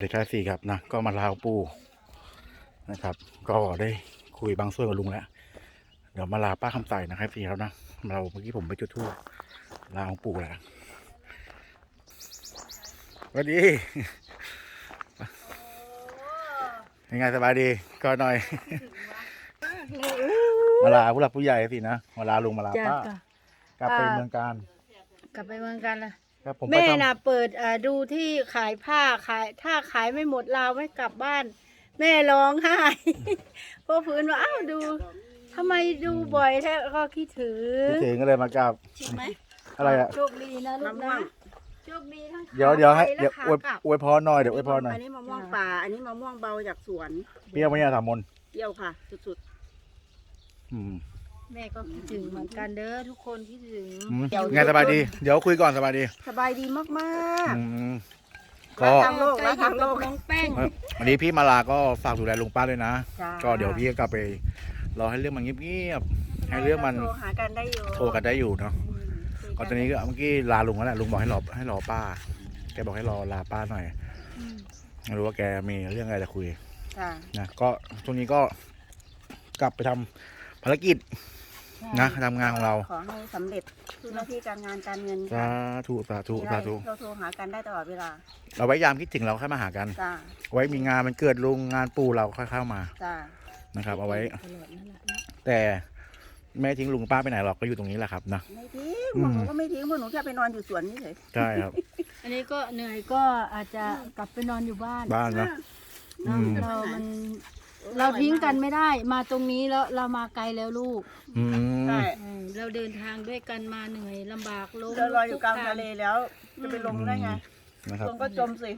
เด็กชายสี่ครับนะก็มาลาวปูนะครับ ก็ได้คุยบางส่วนกับลุงแล้วเดี๋ยวมาลาป้าคำใส่นะครับสี่ครับนะเราเมื่อกี้ผมไปจุดธูปลาของปู่แล้วสวัสดียังไงสบายดีก็หน่อย มาลาผู้หลักผู้ใหญ่สินะมาลาลุงมาลาจ้ะป้าจ้ะกลับไปอ่าเมืองการ กลับไปเมืองกันละ ครับผมไปแม่ทำน่ะเปิดอ่าดูที่ขายผ้าขาย ถ้าขายไม่หมดเราไม่กลับบ้าน แม่ร้องไห้เพราะพื้นว่าอ้าวดูทำไมดูบ่อยแท้ก็คิดถึงคิดถึงก็เลยมากราบใช่ไหมอะไรอะโชคดีนะลูกนะโชคดีทั้งขาเดี๋ยวเดี๋ยวให้ไปและเดี๋ยวขาอวยกลับอวยพรหน่อยเดี๋ยวอวยพรหน่อยอันนี้มะม่วงป่า อันนี้มะม่วงเบาจากสวนเปรี้ยวไหมเนี่ยสามมนเปรี้ยวค่ะ สุดอืม แม่ก็คิดถึงเหมือนกันเด้อทุกคนคิดถึงอืมเดี๋ยวไงสบายดี เดี๋ยวคุยก่อนสบายดีๆสบายดีมากอืมๆก็ทางโลกแล้วทางโลก น้องแป้ง วันนี้พี่มาลาก็ฝากดูแลลุงป้าด้วยนะ จ้า ก็เดี๋ยวพี่ก็กลับไปรอให้เรื่องมันเงียบๆ ให้เรื่องมันโทรหากันได้อยู่โทรกันได้อยู่เนาะอืมคุยก็ตอนนี้ก็เมื่อกี้ลาลุงแล้วแหละลุงบอกให้รอให้รอป้า แกบอกให้รอลาป้าหน่อยอืมไม่รู้ว่าแกมีเรื่องอะไรจะคุยจ้านะ ก็ช่วงนี้ก็กลับไปทำภารกิจ นะทำงานของเราขอให้สำเร็จทุกหน้าที่การงานการเงินสาธุสาธุมีสาอะไรธุเราโทรหากันได้ตลอดเวลา เราไว้ยามคิดถึงเราค่อยมาหากัน จ้าไว้มีงานมันเกิดลุงงานปู่เราค่อยเข้ามาจ้านะครับ เอาไว้ ตลอดนั่นแหละนะแต่ไม่ทิ้งลุงป้าไปไหนหรอกก็อยู่ตรงนี้แหละครับนะ ไม่ทิ้งอืมหนูก็ไม่ทิ้งเพราะหนูแค่ไปนอนอยู่สวนนี่เฉยใช่ครับ อันนี้ก็เหนื่อยก็อาจจะกลับไปนอนอยู่บ้านบ้านนะ อืม เรามัน เราทิ้งกันไม่ได้ มาตรงนี้แล้วเรามาไกลแล้วลูกอืมใช่เออเราเดินทางด้วยกันมาเหนื่อยลำบากลงเราลอยอยู่กลางทะเลแล้ว จะไปลงได้ไงนะครับลงก็จมสิ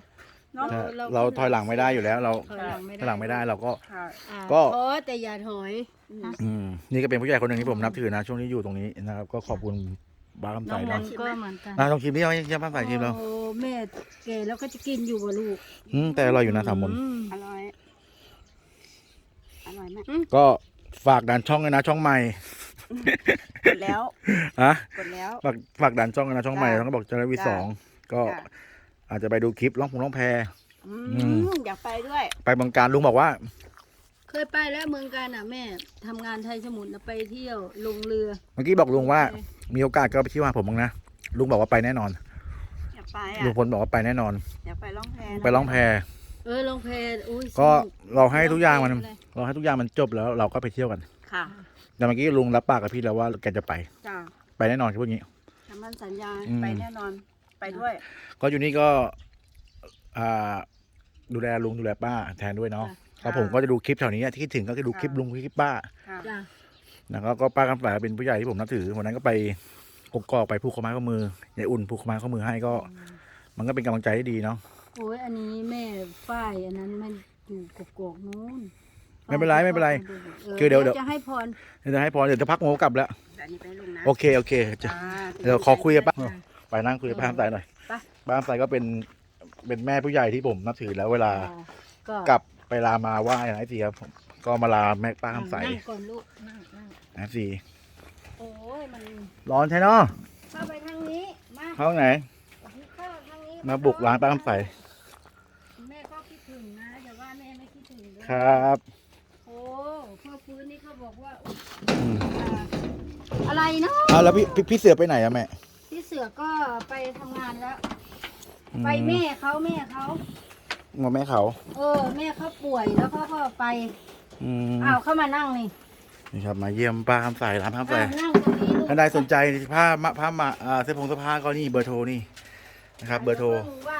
เนาะถ้าเราถอยหลังไม่ได้อยู่แล้ว เราถอยหลังไม่ถอยหลังไม่ได้เราก็ ค่ะ อ่าก็ ท้อแต่อย่าถอยอืมนะอืมนี่ก็เป็นผู้ใหญ่คนหนึ่งที่ผมนับถือนะ ช่วงนี้อยู่ตรงนี้นะครับ ก็ขอบคุณบ้าคำใสน้นะองก็เหมือนกันอะต้องชิมนี่เอายังบ้าคำใสชิมแล้วโอ้แม่แกแล้วก็จะกินอยู่บ่ลูกอืมแต่อร่อยอยู่นะสามมน อือร่อย อร่อยไหมก็ฝากดันช่องเลยนะช่องใหม่กดแล้วอะกดแล้ว ฝากฝากดันช่องเลยนะช่องใหม่จ้ะ ต้องก็บอกเจริญวีจ้ะสองก็จ้ะอาจจะไปดูคลิปร้องพงร้องแพอือืมมอยากไปด้วย ไปบางการลุงบอกว่า เคยไปแล้วเมืองการอะแม่ทำงานไทยสมุทรน่ะไปเที่ยวลงเรือเมื่อกี้บอกลุงว่ามีโอกาสก็ไปเที่ยวหาผมบ้างนะลุงบอกว่าไปแน่นอนอยากไปลุอะงพลบอกว่าไปแน่นอน อยากไปล่องแพนะไปร้องแพ เออลงเพลอุ้ยก็สนุเราให้ทุกอย่างมันลงเพลเลยเราให้ทุกอย่างมันจบแล้วเราก็ไปเที่ยวกันค่ะแต่เมื่อกี้ลุงรับปากกับพี่แล้วว่าแกจะไป จ้าไปแน่นอนที่พวกนี้ ทำมันสัญญาอืม ไปแน่นอน ไปด้วย ก็อยู่นี่ก็อ่าดูแลลุงดูแลป้าแทนด้วยเนาะค่ะก็ผมก็จะดูคลิปแถวนี้ที่คิดถึงก็จะดูคลิปลุงคลิปป้าค่ะจ้ะนะครับก็ป้าคำฝ่ายเป็นผู้ใหญ่ที่ผมนับถือวันนั้นก็ไปกกอกไปผูกข้อไม้ข้อมือยายอุ่นผูกข้อไม้ข้อมือให้ก็ มันก็เป็นกำลังใจที่ดีเนาะ โอ้ยอันนี้แม่ฝ้ายอันนั้นมันอยู่กกอกนู้นไม่เป็นไรไม่เป็นไรออคือเดี๋ยวเดี๋ยว จะให้พรเดี๋ยวจะให้พรเดี๋ยวจะพักโมกลับแล้วแต่อันนี้ไปลุงนะโอเคโอเคจะจ้าเดี๋ยวขอคุยกับป้าจ้ะไปนั่งคุยกับป้าคำใสหน่อยไป ป้าคำใสก็เป็นเป็นแม่ผู้ใหญ่ที่ผมนับถือแล้วเวลา ก็กลับไปลามาไหว้นะไอ้ทีครับผมก็มาลาแม่ป้าคำใสนั่งก่อนลูกนั่งนั่งนะสีโอ้ยมันร้อนใช่เนาะเข้าไปทางนี้มาเข้าไหน เข้าทางนี้มาบุกร้านป้าคำใส แม่ก็คิดถึงนะแต่ว่าแม่ไม่ คิดถึงเลยครับโอ้พ่อฟื้นนี่เขาบอกว่าอืมอ่าอะไรเนาะเอาแล้วพี่พี่พี่เสือไปไหนอะแม่พี่เสือก็ไปทำงานแล้ว อืไปแม่เขาแม่เขางอแม่เขาเออ แม่เขาป่วยแล้วเขาก็ไปอืมอ้าวเข้ามานั่งนี่นี่ครับมาเยี่ยมป้าคำใสร้านป้าคำใสอ้าวนั่งตรงนี้ลูกท่านใดสนใจผ้ามาผ้ามาอ่าเสื้อผงเสื้อผ้าก็นี่เบอร์โทรนี่นะครับ เบอร์โทรว่า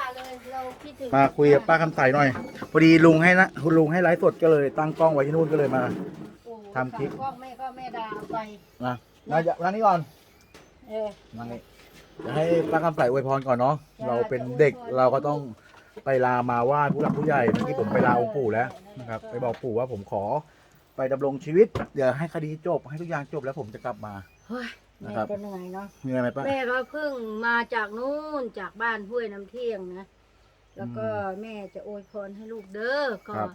เลย เราคิดถึงมาคุยกับป้าคำใสหน่อย พอดีลุงให้นะคุณลุงให้ไลฟ์สดก็เลยตั้งกล้องไว้ที่นู่นก็เลยมาโอ้ทำคลิป กล้องแม่ก็แม่ดาเอาไป นะนะอย่านั่งนี่ก่อนเออ นั่งนี่เดี๋ยวให้ป้าคำใสอวยพรก่อนเนาะจ้าเราเป็นเด็กเราก็ต้องไปลามาไหว้ผู้หลักผู้ใหญ่เมื่อกี้ผมไปลาองค์ปู่แล้วนะครับไปบอกปู่ว่าผมขอไปดำรงชีวิต เดี๋ยวให้คดีจบให้ทุกอย่างจบแล้วผมจะกลับมา เฮ้ยแม่นะครับ ก็เหนื่อยเนาะ มีอะไรไหมป้า แม่ก็เพิ่งมาจากนู่นจากบ้านห้วยน้ำเที่ยงนะ แล้วก็แม่จะอวยพรให้ลูกเด้อก็ครับ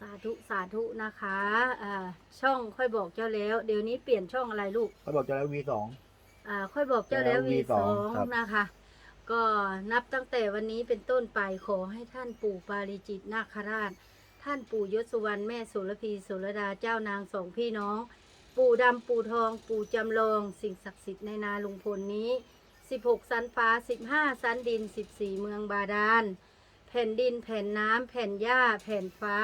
สาธุสาธุนะคะอ่าช่องค่อยบอกเจ้าแล้ว เดี๋ยวนี้เปลี่ยนช่องอะไรลูก เขาบอกจะแล้ววีสอง อ่าค่อยบอกเจ้าแล้วแล้ววี V2 สองครับ นะคะวก็นับตั้งแต่วันนี้เป็นต้นไปขอให้ท่านปู่ปาริจิตนาคราช ท่านปู่ยศสุวรรณแม่โสุรพีโสุรดาเจ้านางสองพี่น้อง ปู่ดำปู่ทอง ปู่จำลอง สิ่งศักดิ์สิทธิ์ในนาลุงพลนี้ 16 สันฟ้า 15 สันดิน 14 เมืองบาดาล แผ่นดินแผ่นน้ำแผ่นหญ้า แผ่นฟ้า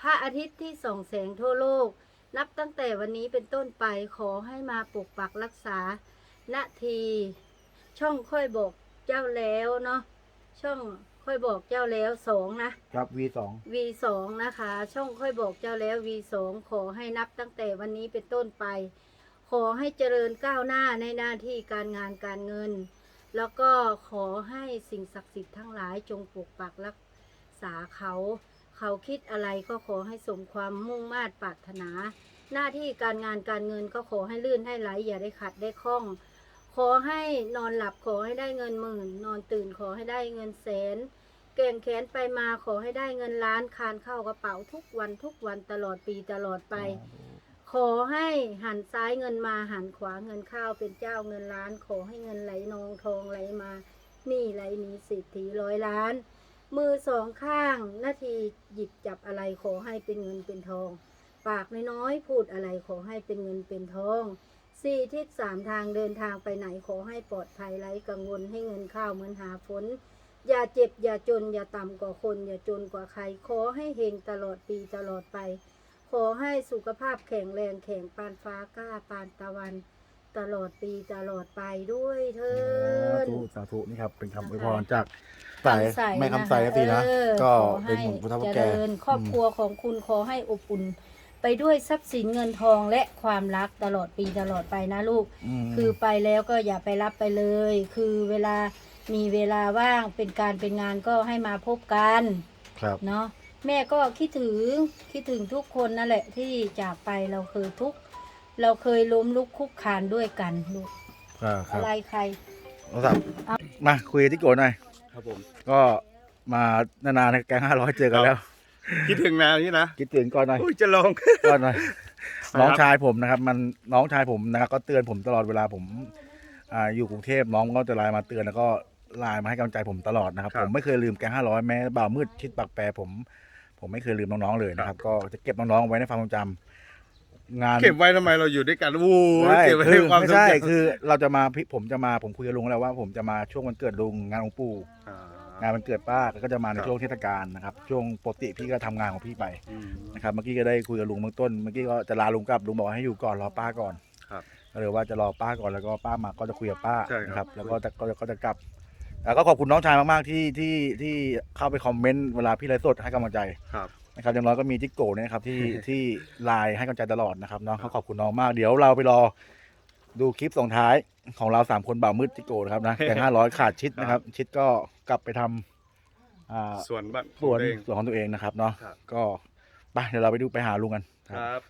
พระอาทิตย์ที่ส่องแสงทั่วโลก นับตั้งแต่วันนี้เป็นต้นไปขอให้มาปกปักรักษานาที ช่องค่อยบอกเจ้าแล้วเนาะช่องค่อยบอกเจ้าแล้วสองนะ ครับ V2 V2 นะคะ ช่องค่อยบอกเจ้าแล้ว V2 ขอให้นับตั้งแต่วันนี้เป็นต้นไป ขอให้เจริญก้าวหน้าในหน้าที่การงานการเงิน แล้วก็ขอให้สิ่งศักดิ์สิทธิ์ทั้งหลายจงปกปักรักษาเขา เขาคิดอะไรก็ขอให้สมความมุ่งมา่ปรารถนา หน้าที่การงานการเงินก็ขอให้ลื่นให้ไหลอย่าได้ขัดได้ข้อง ขอให้นอนหลับขอให้ได้เงินหมื่น นอนตื่นขอให้ได้เงินแสนเก่งแขนไปมาขอให้ได้เงินล้านคานเข้ากระเป๋าทุกวันทุกวันตลอดปีตลอดไป ขอให้หันซ้ายเงินมาหันขวาเงินเข้าวเป็นเจ้าเงินล้าน ขอให้เงินไหลนองทองไหลมา นี่ไหลนี้สิทธิร้อยล้าน มือสองข้างนาทีหยิบจับอะไรขอให้เป็นเงินเป็นทอง ปากน้อยๆพูดอะไรขอให้เป็นเงินเป็นทองสี่ทิศสามทางเดินทางไปไหนขอให้ปลอดภัยไร้กังวลให้เงินเข้าวเหมือนหาฝนอย่าเจ็บอย่าจนอย่าต่ำกว่าคน อย่าจนกว่าใคร ขอให้เฮงตลอดปีตลอดไป ขอให้สุขภาพแข็งแรงแข็งปานฟ้ากล้าปานตะวัน ตลอดปีตลอดไปด้วยเถิสานธุสาธุนี่ครับเป็นคำอวยพรจากสายคำใสแม่คำใสครับพี่นะเออก็ขอเป็นให้หมู่พุทธพเจแก่ริญครอบครัวของคุณขอให้อบอุ่น ไปด้วยทรัพย์สินเงินทองและความรักตลอดปีตลอดไปนะลูก ม คือไปแล้วก็อย่าไปรับไปเลย คือเวลามีเวลาว่างเป็นการเป็นงานก็ให้มาพบกัน ครับ เนาะ แม่ก็คิดถึงคิดถึงทุกคนนั่นแหละที่จากไปเราเคยทุกข์เราเคยล้มลุกคลุกคลานด้วยกันลูกอ่าครัอะบไรใคร โทรศัพท์มาคุยกับที่โกหน่อย ครับผม ก็มานานๆในแก๊งห้าร้อยเจอกันแล้ว คิดถึงแนวนี้นะคิดถึงก่อนหน่อยอุ้ยจะลงก่อนหน่อยครับน้องชายผมนะครับ มันน้องชายผมนะครับก็เตือนผมตลอดเวลาผมอ่าอยู่กรุงเทพน้องก็จะไลน์มาเตือนแล้วก็ไลน์มาให้กำลังใจผมตลอดนะครับผมไม่เคยลืมแกงห้าร้อยแม้บ่าวมืดชิดปากแปรผม ผมไม่เคยลืมน้องๆเลยนะครับ ก็จะเก็บน้องๆไว้ในความทรงจำงานเก็บไว้ทำไมเราอยู่ด้วยกันวู้ใช่เก็บไว้คืในอความไม่ทรงใช่จำคือเราจะมาพี่ผมจะมาผมคุยกับลุงแล้วว่า ผมจะมาช่วงวันเกิดลุงงานองค์ปู่อ่างานวันเกิดป้าก็จะมาในครับช่วงเทศกาลนะครับ ช่วงปกติพี่ก็ทำงานของพี่ไปอืมนะครับเมื่อกี้ก็ได้คุยกับลุงเบื้องต้นเมื่อกี้ก็จะลาลุงกลับลุงบอกให้อยู่ก่อนรอป้าก่อนครับก็เลยว่าจะรอป้าก่อนแล้วก็ป้ามาก็จะคุยกับป้าใช่ครับนะครับ แล้วก็จะก็จะก็จะกลับ แล้วก็ขอบคุณน้องชายมากๆที่ที่ที่เข้าไปคอมเมนต์เวลาพี่ไลฟ์สดให้กำลังใจครับ นะครับอย่างน้อยก็มีจิกโก้เนี่ยนะครับที่ที่ไลน์ให้กำลังใจตลอดนะครับน้องเขาขอบคุณน้องมากเดี๋ยวเราไปรอดูคลิปส่งท้ายของเราสามคนบ่าวมืดจิกโก้นะครับนะแกงห้าร้อยขาดชิดนะครับ ชิดก็กลับไปทำอ่าส่วนบ้านสวนของตัวเองสวนของตัวเองนะครับเนาะครับ ก็ไปเดี๋ยวเราไปดูไปหาลุงกัน ครับ